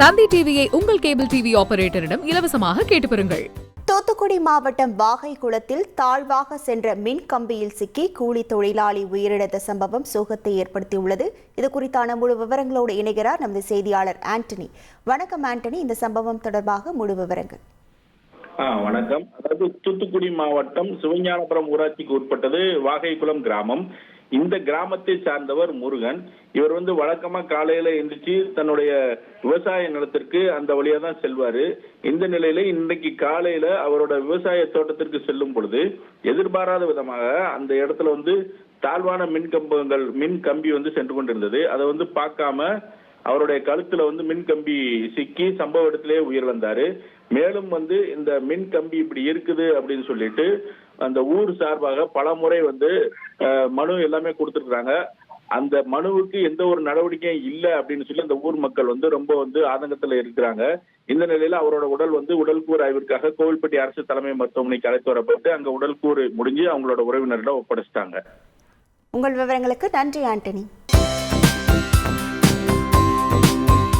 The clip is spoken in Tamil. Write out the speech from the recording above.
தந்தி டிவியை உங்கள் கேபிள் டிவி ஆபரேட்டரிடம் இலவசமாக கேட்டு பெறுங்கள். தூத்துக்குடி மாவட்டம் வாகை குளத்தில் தாழ்வாக சென்ற மின் கம்பியில் சிக்கி கூலி தொழிலாளி உயிரிழந்த சம்பவம் சோகத்தை ஏற்படுத்தியுள்ளது. இது குறித்தான முழு விவரங்களோடு இணைகிறார் நமது செய்தியாளர் ஆண்டனி. வணக்கம் ஆண்டனி. இந்த சம்பவம் தொடர்பாக முழு விவரங்கள். ஆ வணக்கம். அதாவது தூத்துக்குடி மாவட்டம் சிவஞானபுரம் ஊராட்சிக்கு உட்பட்டது வாகைக்குளம் கிராமம். இந்த கிராமத்தை சார்ந்தவர் முருகன். இவர் வந்து வழக்கமா காலையில எந்திரிச்சு தன்னுடைய விவசாய நிலத்திற்கு அந்த வழியா தான் செல்வாரு. இந்த நிலையில இன்றைக்கு காலையில அவரோட விவசாய தோட்டத்திற்கு செல்லும் பொழுது எதிர்பாராத விதமாக அந்த இடத்துல வந்து தாழ்வான மின் கம்பங்கள் மின் கம்பி வந்து சென்று கொண்டிருந்தது. அதை வந்து பார்க்காம அவருடைய கழுத்துல வந்து மின் கம்பி சிக்கி சம்பவ இடத்திலே உயிரிழந்தாரு மேலும் வந்து இந்த மின் கம்பி இப்படி இருக்குது அப்படின்னு சொல்லிட்டு அந்த ஊர் சார்பாக பல முறை வந்து அஹ், மனு எல்லாமே கொடுத்துருக்காங்க அந்த மனுவுக்கு எந்த ஒரு நடவடிக்கையும் இல்லை அப்படின்னு சொல்லி அந்த ஊர் மக்கள் வந்து ரொம்ப வந்து ஆதங்கத்துல இருக்கிறாங்க. இந்த நிலையில அவரோட உடல் வந்து உடல்கூறு ஆய்விற்காக கோவில்பட்டி அரசு தலைமை மருத்துவமனைக்கு அழைத்து வரப்பட்டு அங்க உடல்கூறு முடிஞ்சு அவங்களோட உறவினரிடம் ஒப்படைச்சிட்டாங்க. உங்கள் விவரங்களுக்கு நன்றி ஆண்டனி.